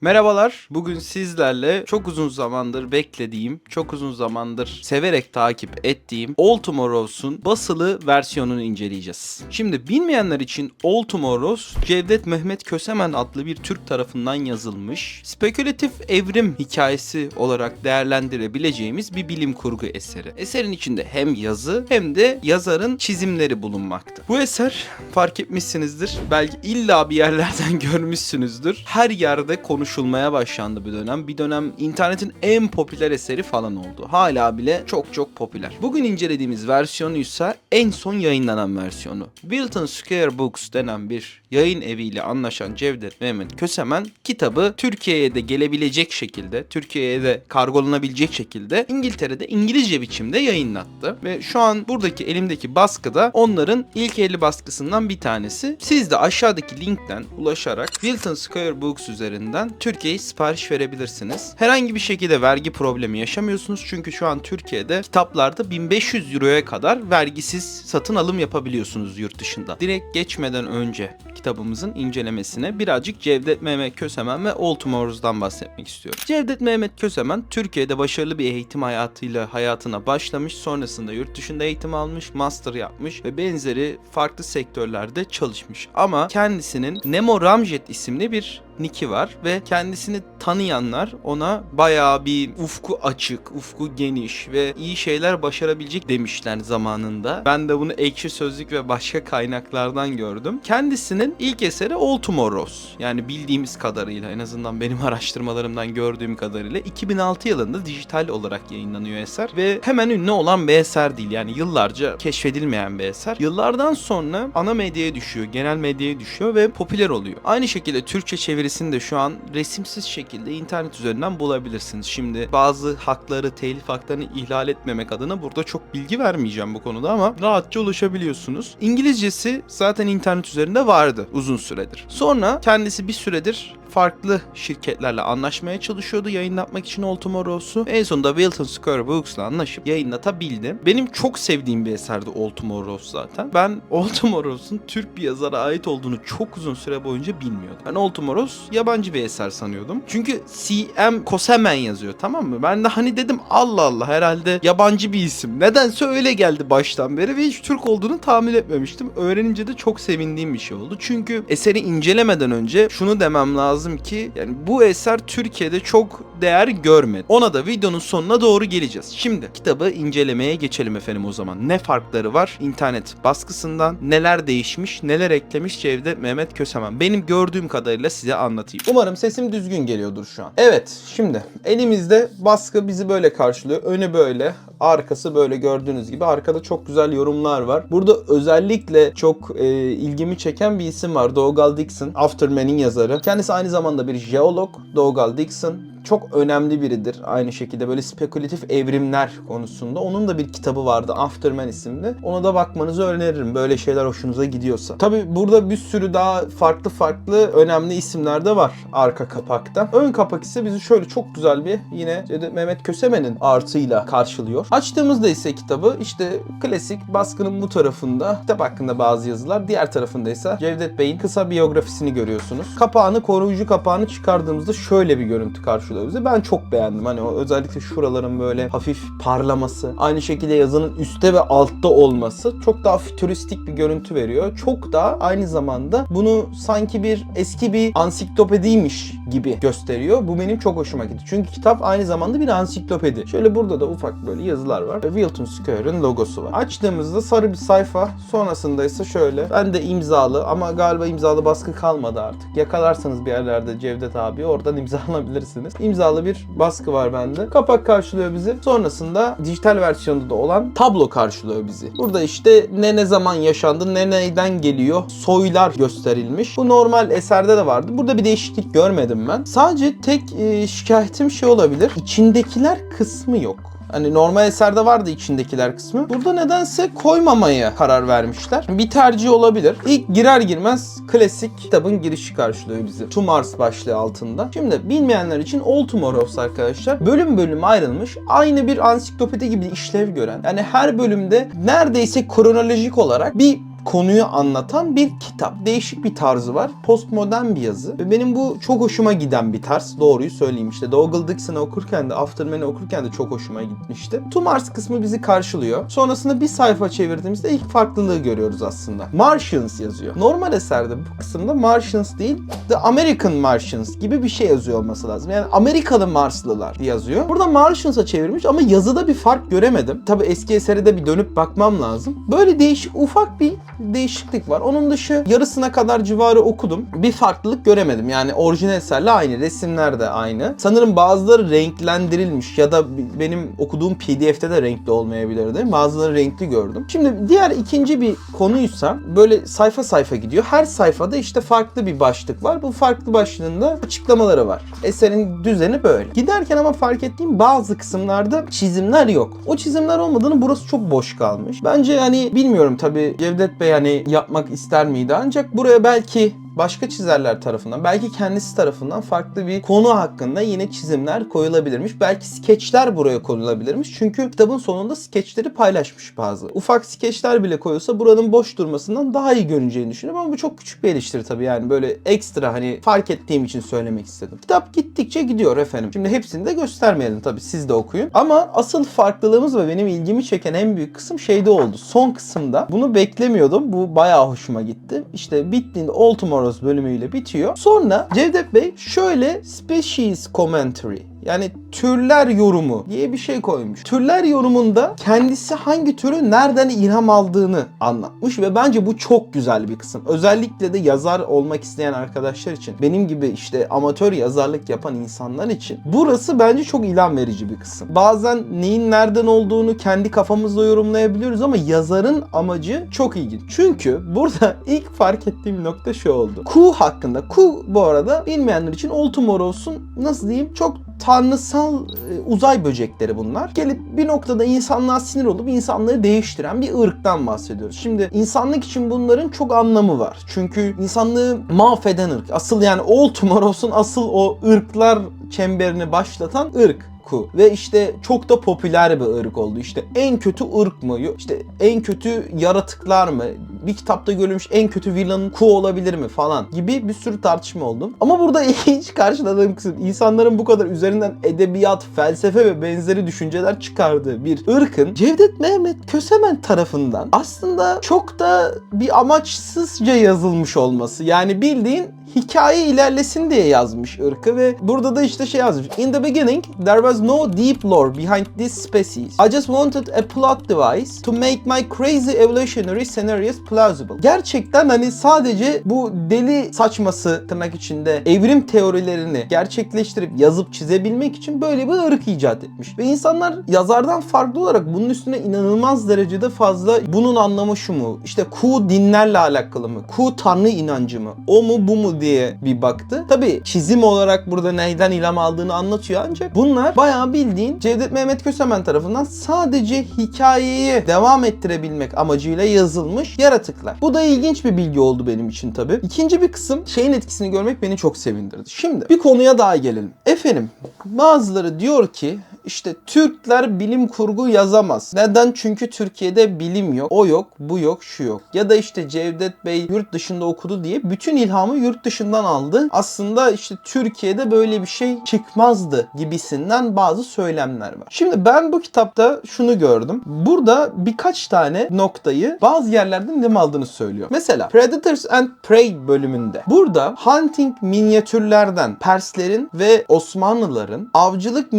Merhabalar. Bugün sizlerle çok uzun zamandır beklediğim, çok uzun zamandır severek takip ettiğim All Tomorrows'un basılı versiyonunu inceleyeceğiz. Şimdi bilmeyenler için All Tomorrows, Cevdet Mehmet Kösemen adlı bir Türk tarafından yazılmış, spekülatif evrim hikayesi olarak değerlendirebileceğimiz bir bilim kurgu eseri. Eserin içinde hem yazı hem de yazarın çizimleri bulunmakta. Bu eser fark etmişsinizdir. Belki illa bir yerlerden görmüşsünüzdür. Her yerde konuşulmaya başlandı bir dönem. Bir dönem internetin en popüler eseri falan oldu. Hala bile çok çok popüler. Bugün incelediğimiz versiyonu ise en son yayınlanan versiyonu. Wilton Square Books denen bir yayın eviyle anlaşan Cevdet Mehmet Kösemen kitabı Türkiye'ye de gelebilecek şekilde, Türkiye'ye de kargolanabilecek şekilde İngiltere'de İngilizce biçimde yayınlattı. Ve şu an buradaki elimdeki baskıda onların ilk 50 baskısından bir tanesi. Siz de aşağıdaki linkten ulaşarak Wilton Square Books üzerinden Türkiye'ye sipariş verebilirsiniz. Herhangi bir şekilde vergi problemi yaşamıyorsunuz çünkü şu an Türkiye'de kitaplarda 1500 euroya kadar vergisiz satın alım yapabiliyorsunuz yurt dışında. Direkt geçmeden önce kitabımızın incelemesine birazcık Cevdet Mehmet Kösemen ve All Tomorrows'dan bahsetmek istiyorum. Cevdet Mehmet Kösemen Türkiye'de başarılı bir eğitim hayatıyla hayatına başlamış. Sonrasında yurt dışında eğitim almış, master yapmış ve benzeri farklı sektörlerde çalışmış. Ama kendisinin Nemo Ramjet isimli bir Nick'i var ve kendisini tanıyanlar ona bayağı bir ufku açık, ufku geniş ve iyi şeyler başarabilecek demişler zamanında. Ben de bunu ekşi sözlük ve başka kaynaklardan gördüm. Kendisinin ilk eseri All Tomorrows. Yani bildiğimiz kadarıyla en azından benim araştırmalarımdan gördüğüm kadarıyla 2006 yılında dijital olarak yayınlanıyor eser ve hemen ünlü olan bir eser değil. Yani yıllarca keşfedilmeyen bir eser. Yıllardan sonra ana medyaya düşüyor, genel medyaya düşüyor ve popüler oluyor. Aynı şekilde Türkçe çevirisini de şu an resimsiz şekilde internet üzerinden bulabilirsiniz. Şimdi bazı hakları, telif haklarını ihlal etmemek adına burada çok bilgi vermeyeceğim bu konuda ama rahatça ulaşabiliyorsunuz. İngilizcesi zaten internet üzerinde vardı uzun süredir. Sonra kendisi bir süredir farklı şirketlerle anlaşmaya çalışıyordu yayınlatmak için All Tomorrows'u. En sonunda Wilton Square Books'la anlaşıp yayınlatabildi. Benim çok sevdiğim bir eserdi All Tomorrows zaten. Ben All Tomorrows'un Türk bir yazara ait olduğunu çok uzun süre boyunca bilmiyordum. Ben All Tomorrows yabancı bir eser sanıyordum. Çünkü C.M. Kosemen yazıyor tamam mı? Ben de hani dedim Allah Allah herhalde yabancı bir isim. Nedense öyle geldi baştan beri ve hiç Türk olduğunu tahmin etmemiştim. Öğrenince de çok sevindiğim bir şey oldu. Çünkü eseri incelemeden önce şunu demem lazım ki yani bu eser Türkiye'de çok değer görmedi. Ona da videonun sonuna doğru geleceğiz. Şimdi kitabı incelemeye geçelim efendim o zaman. Ne farkları var internet baskısından? Neler değişmiş? Neler eklemiş Cevdet Mehmet Kösemen? Benim gördüğüm kadarıyla size anlatayım. Umarım sesim düzgün geliyordur şu an. Evet şimdi elimizde baskı bizi böyle karşılıyor. Önü böyle, arkası böyle gördüğünüz gibi. Arkada çok güzel yorumlar var. Burada özellikle çok e, ilgimi çeken bir isim var. Dougal Dixon, Afterman'in yazarı. Kendisi aynı zamanda bir jeolog. Dougal Dixon çok önemli biridir. Aynı şekilde böyle spekülatif evrimler konusunda. Onun da bir kitabı vardı Afterman isimli. Ona da bakmanızı öneririm böyle şeyler hoşunuza gidiyorsa. Tabi burada bir sürü daha farklı farklı önemli isimler de var arka kapakta. Ön kapak ise bizi şöyle çok güzel bir yine Mehmet Kösemen'in artıyla karşılıyor. Açtığımızda ise kitabı işte klasik baskının bu tarafında kitap hakkında bazı yazılar. Diğer tarafında ise Cevdet Bey'in kısa biyografisini görüyorsunuz. Kapağını koruyucu kapağını çıkardığımızda şöyle bir görüntü karşılıyor bize. Ben çok beğendim. Hani o özellikle şuraların böyle hafif parlaması. Aynı şekilde yazının üstte ve altta olması çok daha fütüristik bir görüntü veriyor. Çok da aynı zamanda bunu sanki bir eski bir ansiklopediymiş gibi gösteriyor. Bu benim çok hoşuma gitti. Çünkü kitap aynı zamanda bir ansiklopedi. Şöyle burada da ufak böyle yazılar var. Wilton Square'ın logosu var. Açtığımızda sarı bir sayfa. Sonrasında ise şöyle. Ben de imzalı ama galiba imzalı baskı kalmadı artık. Yakalarsanız bir yerlerde Cevdet abi oradan imzalanabilirsiniz. İmzalı bir baskı var bende. Kapak karşılıyor bizi. Sonrasında dijital versiyonunda da olan tablo karşılıyor bizi. Burada işte ne ne zaman yaşandı, ne neyden geliyor soylar gösterilmiş. Bu normal eserde de vardı. Burada bir değişiklik görmedim ben. Sadece tek e, şikayetim şey olabilir. İçindekiler kısmı yok. Hani normal eserde vardı içindekiler kısmı. Burada nedense koymamaya karar vermişler. Bir tercih olabilir. İlk girer girmez klasik kitabın girişi karşılıyor bizi. To Mars başlığı altında. Şimdi bilmeyenler için All Tomorrows arkadaşlar bölüm bölüm ayrılmış. Aynı bir ansiklopedi gibi işlev gören. Yani her bölümde neredeyse kronolojik olarak bir konuyu anlatan bir kitap. Değişik bir tarzı var. Postmodern bir yazı. Ve benim bu çok hoşuma giden bir tarz. Doğruyu söyleyeyim işte. Dougal Dixon'ı okurken de Afterman'ı okurken de çok hoşuma gitmişti. To Mars kısmı bizi karşılıyor. Sonrasında bir sayfa çevirdiğimizde ilk farklılığı görüyoruz aslında. Martians yazıyor. Normal eserde bu kısımda Martians değil The American Martians gibi bir şey yazıyor olması lazım. Yani Amerikalı Marslılar yazıyor. Burada Martians'a çevirmiş ama yazıda bir fark göremedim. Tabi eski esere de bir dönüp bakmam lazım. Böyle değişik ufak bir değişiklik var. Onun dışı yarısına kadar civarı okudum. Bir farklılık göremedim. Yani orijinal eserle aynı. Resimler de aynı. Sanırım bazıları renklendirilmiş ya da benim okuduğum PDF'te de renkli olmayabilirdi. Bazıları renkli gördüm. Şimdi diğer ikinci bir konuysa böyle sayfa sayfa gidiyor. Her sayfada işte farklı bir başlık var. Bu farklı başlığında açıklamaları var. Eserin düzeni böyle. Giderken ama fark ettiğim bazı kısımlarda çizimler yok. O çizimler olmadığını burası çok boş kalmış. Bence hani bilmiyorum tabii Cevdet Bey hani yapmak ister miydi? Ancak buraya belki başka çizerler tarafından belki kendisi tarafından farklı bir konu hakkında yine çizimler koyulabilirmiş. Belki skeçler buraya koyulabilirmiş. Çünkü kitabın sonunda skeçleri paylaşmış bazı. Ufak skeçler bile koyulsa buranın boş durmasından daha iyi görüneceğini düşünüyorum ama bu çok küçük bir eleştiri tabii yani böyle ekstra hani fark ettiğim için söylemek istedim. Kitap gittikçe gidiyor efendim. Şimdi hepsini de göstermeyelim tabii siz de okuyun. Ama asıl farklılığımız ve benim ilgimi çeken en büyük kısım şeyde oldu. Son kısımda bunu beklemiyordum. Bu bayağı hoşuma gitti. İşte bittiğinde All Tomorrows bölümüyle bitiyor. Sonra Cevdet Bey şöyle Species Commentary yani türler yorumu diye bir şey koymuş. Türler yorumunda kendisi hangi türü nereden ilham aldığını anlatmış ve bence bu çok güzel bir kısım. Özellikle de yazar olmak isteyen arkadaşlar için, benim gibi işte amatör yazarlık yapan insanlar için burası bence çok ilham verici bir kısım. Bazen neyin nereden olduğunu kendi kafamızda yorumlayabiliyoruz ama yazarın amacı çok ilginç. Çünkü burada ilk fark ettiğim nokta şu oldu. Ku hakkında. Ku bu arada bilmeyenler için All Tomorrows'un nasıl diyeyim çok tanrısal e, uzay böcekleri bunlar. Gelip bir noktada insanlığa sinir olup insanları değiştiren bir ırktan bahsediyoruz. Şimdi insanlık için bunların çok anlamı var. Çünkü insanlığı mahveden ırk. Asıl yani All Tomorrows'un asıl o ırklar çemberini başlatan ırk. Ku. Ve işte çok da popüler bir ırk oldu. İşte en kötü ırk mı? İşte en kötü yaratıklar mı? Bir kitapta görülmüş en kötü villain Ku olabilir mi falan gibi bir sürü tartışma oldu. Ama burada ilginç karşıladığım kısım insanların bu kadar üzerinden edebiyat, felsefe ve benzeri düşünceler çıkardığı bir ırkın Cevdet Mehmet Kösemen tarafından aslında çok da bir amaçsızca yazılmış olması. Yani bildiğin hikaye ilerlesin diye yazmış ırkı ve burada da işte şey yazmış. In the beginning there was no deep lore behind this species. I just wanted a plot device to make my crazy evolutionary scenarios plausible. Gerçekten hani sadece bu deli saçması tırnak içinde evrim teorilerini gerçekleştirip yazıp çizebilmek için böyle bir ırk icat etmiş. Ve insanlar yazardan farklı olarak bunun üstüne inanılmaz derecede fazla bunun anlamı şu mu? İşte Ku dinlerle alakalı mı? Ku tanrı inancı mı? O mu bu mu diye bir baktı. Tabi çizim olarak burada neyden ilham aldığını anlatıyor ancak bunlar bayağı bildiğin Cevdet Mehmet Kösemen tarafından sadece hikayeyi devam ettirebilmek amacıyla yazılmış yaratıklar. Bu da ilginç bir bilgi oldu benim için tabi. İkinci bir kısım şeyin etkisini görmek beni çok sevindirdi. Şimdi bir konuya daha gelelim. Efendim bazıları diyor ki işte Türkler bilim kurgu yazamaz. Neden? Çünkü Türkiye'de bilim yok. O yok, bu yok, şu yok. Ya da işte Cevdet Bey yurt dışında okudu diye bütün ilhamı yurt dışından aldı. Aslında işte Türkiye'de böyle bir şey çıkmazdı gibisinden bazı söylemler var. Şimdi ben bu kitapta şunu gördüm. Burada birkaç tane noktayı bazı yerlerden nem aldığını söylüyor. Mesela Predators and Prey bölümünde. Burada hunting minyatürlerden Perslerin ve Osmanlıların avcılık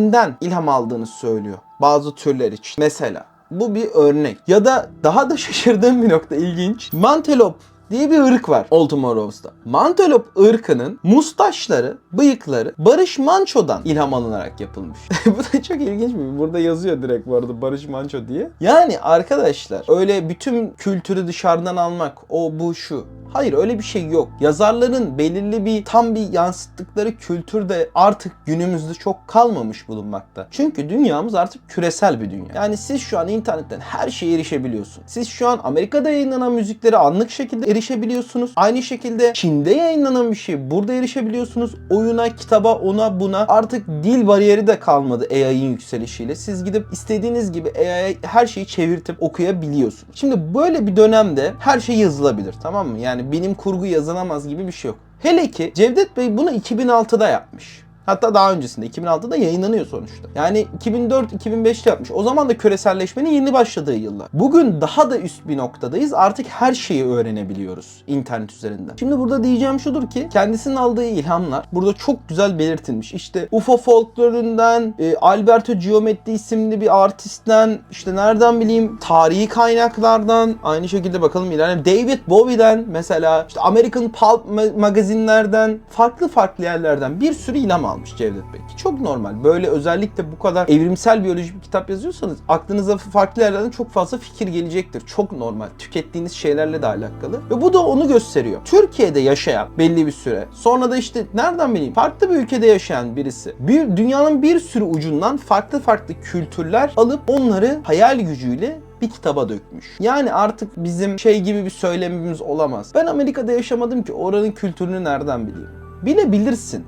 minyatürlerinden ilham aldığını söylüyor. Bazı türler için. Mesela bu bir örnek. Ya da daha da şaşırdığım bir nokta ilginç. Mantelop diye bir ırk var Old Tomorrows'da. Mantelop ırkının mustaşları, bıyıkları Barış Manço'dan ilham alınarak yapılmış. bu da çok ilginç bir. Burada yazıyor direkt bu arada Barış Manço diye. Yani arkadaşlar öyle bütün kültürü dışarıdan almak o bu şu. Hayır öyle bir şey yok. Yazarların belirli bir tam bir yansıttıkları kültür de artık günümüzde çok kalmamış bulunmakta. Çünkü dünyamız artık küresel bir dünya. Yani siz şu an internetten her şeye erişebiliyorsun. Siz şu an Amerika'da yayınlanan müzikleri anlık şekilde erişebiliyorsunuz. Aynı şekilde Çin'de yayınlanan bir şey burada erişebiliyorsunuz. Oyuna, kitaba, ona buna artık dil bariyeri de kalmadı AI'ın yükselişiyle. Siz gidip istediğiniz gibi AI'ye her şeyi çevirtip okuyabiliyorsunuz. Şimdi böyle bir dönemde her şey yazılabilir tamam mı? Yani bilim kurgu yazılamaz gibi bir şey yok. Hele ki Cevdet Bey bunu 2006'da yapmış. Hatta daha öncesinde 2006'da yayınlanıyor sonuçta. Yani 2004-2005'te yapmış. O zaman da küreselleşmenin yeni başladığı yıllar. Bugün daha da üst bir noktadayız. Artık her şeyi öğrenebiliyoruz internet üzerinden. Şimdi burada diyeceğim şudur ki kendisinin aldığı ilhamlar burada çok güzel belirtilmiş. İşte UFO folklorundan, e, Alberto Giometti isimli bir artistten, işte nereden bileyim tarihi kaynaklardan, aynı şekilde bakalım ileride David Bowie'den mesela işte American Pulp ma- magazinlerden, farklı farklı yerlerden bir sürü ilham almış Cevdet Bey. Ki Çok normal. Böyle özellikle bu kadar evrimsel biyolojik bir kitap yazıyorsanız aklınıza farklı yerlerden çok fazla fikir gelecektir. Çok normal. Tükettiğiniz şeylerle de alakalı. Ve bu da onu gösteriyor. Türkiye'de yaşayan belli bir süre. Sonra da işte nereden bileyim farklı bir ülkede yaşayan birisi. Bir, dünyanın bir sürü ucundan farklı farklı kültürler alıp onları hayal gücüyle bir kitaba dökmüş. Yani artık bizim şey gibi bir söylemimiz olamaz. Ben Amerika'da yaşamadım ki oranın kültürünü nereden bileyim? Bilebilirsin.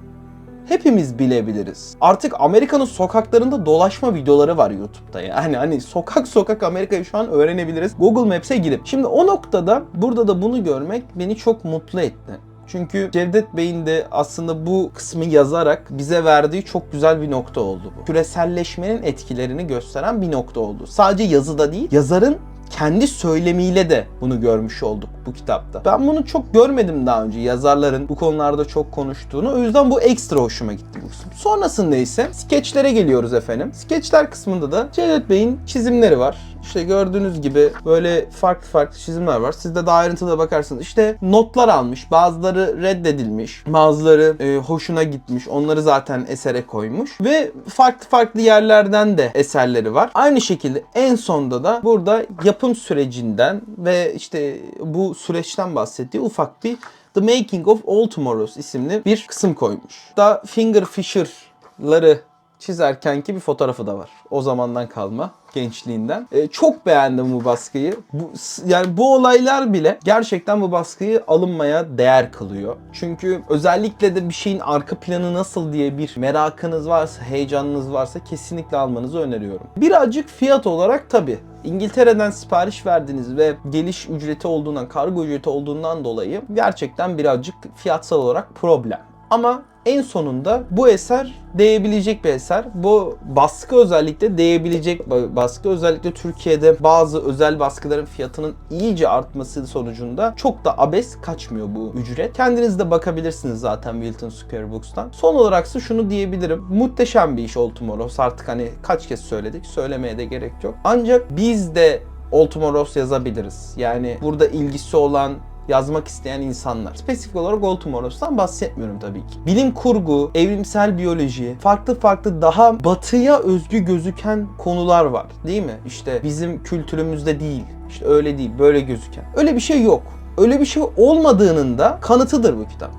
Hepimiz bilebiliriz. Artık Amerika'nın sokaklarında dolaşma videoları var YouTube'da yani. Hani sokak sokak Amerika'yı şu an öğrenebiliriz. Google Maps'e girip. Şimdi o noktada burada da bunu görmek beni çok mutlu etti. Çünkü Cevdet Bey'in de aslında bu kısmı yazarak bize verdiği çok güzel bir nokta oldu bu. Küreselleşmenin etkilerini gösteren bir nokta oldu. Sadece yazıda değil, yazarın kendi söylemiyle de bunu görmüş olduk bu kitapta. Ben bunu çok görmedim daha önce yazarların bu konularda çok konuştuğunu. O yüzden bu ekstra hoşuma gitti bu kısım. Sonrasında ise skeçlere geliyoruz efendim. Skeçler kısmında da Cevdet Bey'in çizimleri var. İşte gördüğünüz gibi böyle farklı farklı çizimler var. Siz de daha ayrıntılı bakarsanız işte notlar almış. Bazıları reddedilmiş. Bazıları e, hoşuna gitmiş. Onları zaten esere koymuş. Ve farklı farklı yerlerden de eserleri var. Aynı şekilde en sonda da burada yapım sürecinden ve işte bu süreçten bahsettiği ufak bir The Making of All Tomorrows isimli bir kısım koymuş. Da Finger Fisher'ları çizerkenki bir fotoğrafı da var. O zamandan kalma gençliğinden. Ee, çok beğendim bu baskıyı. Bu, yani bu olaylar bile gerçekten bu baskıyı alınmaya değer kılıyor. Çünkü özellikle de bir şeyin arka planı nasıl diye bir merakınız varsa, heyecanınız varsa kesinlikle almanızı öneriyorum. Birazcık fiyat olarak tabii İngiltere'den sipariş verdiniz ve geliş ücreti olduğundan, kargo ücreti olduğundan dolayı gerçekten birazcık fiyatsal olarak problem. Ama en sonunda bu eser değebilecek bir eser. Bu baskı özellikle değebilecek baskı. Özellikle Türkiye'de bazı özel baskıların fiyatının iyice artması sonucunda çok da abes kaçmıyor bu ücret. Kendiniz de bakabilirsiniz zaten Wilton Square Books'tan. Son olaraksa şunu diyebilirim. Muhteşem bir iş All Tomorrows. Artık hani kaç kez söyledik. Söylemeye de gerek yok. Ancak biz de All Tomorrows yazabiliriz. Yani burada ilgisi olan yazmak isteyen insanlar. Spesifik olarak All Tomorrows'tan bahsetmiyorum tabii ki. Bilim kurgu, evrimsel biyoloji, farklı farklı daha batıya özgü gözüken konular var. Değil mi? İşte bizim kültürümüzde değil. İşte öyle değil, böyle gözüken. Öyle bir şey yok. Öyle bir şey olmadığının da kanıtıdır bu kitap.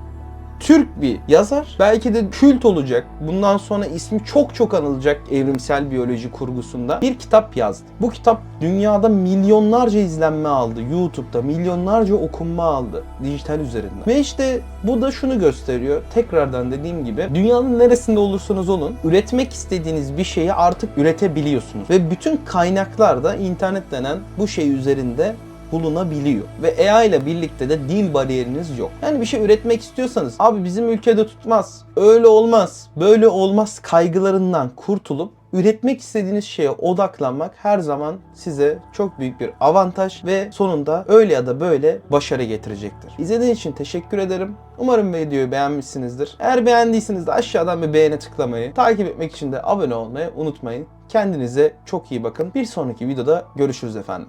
Türk bir yazar. Belki de kült olacak. Bundan sonra ismi çok çok anılacak evrimsel biyoloji kurgusunda bir kitap yazdı. Bu kitap dünyada milyonlarca izlenme aldı. YouTube'da milyonlarca okunma aldı dijital üzerinden. Ve işte bu da şunu gösteriyor. Tekrardan dediğim gibi dünyanın neresinde olursanız olun üretmek istediğiniz bir şeyi artık üretebiliyorsunuz. Ve bütün kaynaklar da internet denen bu şey üzerinde bulunabiliyor. Ve AI ile birlikte de dil bariyeriniz yok. Yani bir şey üretmek istiyorsanız abi bizim ülkede tutmaz, öyle olmaz, böyle olmaz kaygılarından kurtulup üretmek istediğiniz şeye odaklanmak her zaman size çok büyük bir avantaj ve sonunda öyle ya da böyle başarı getirecektir. İzlediğiniz için teşekkür ederim. Umarım videoyu beğenmişsinizdir. Eğer beğendiyseniz de aşağıdan bir beğene tıklamayı, takip etmek için de abone olmayı unutmayın. Kendinize çok iyi bakın. Bir sonraki videoda görüşürüz efendim.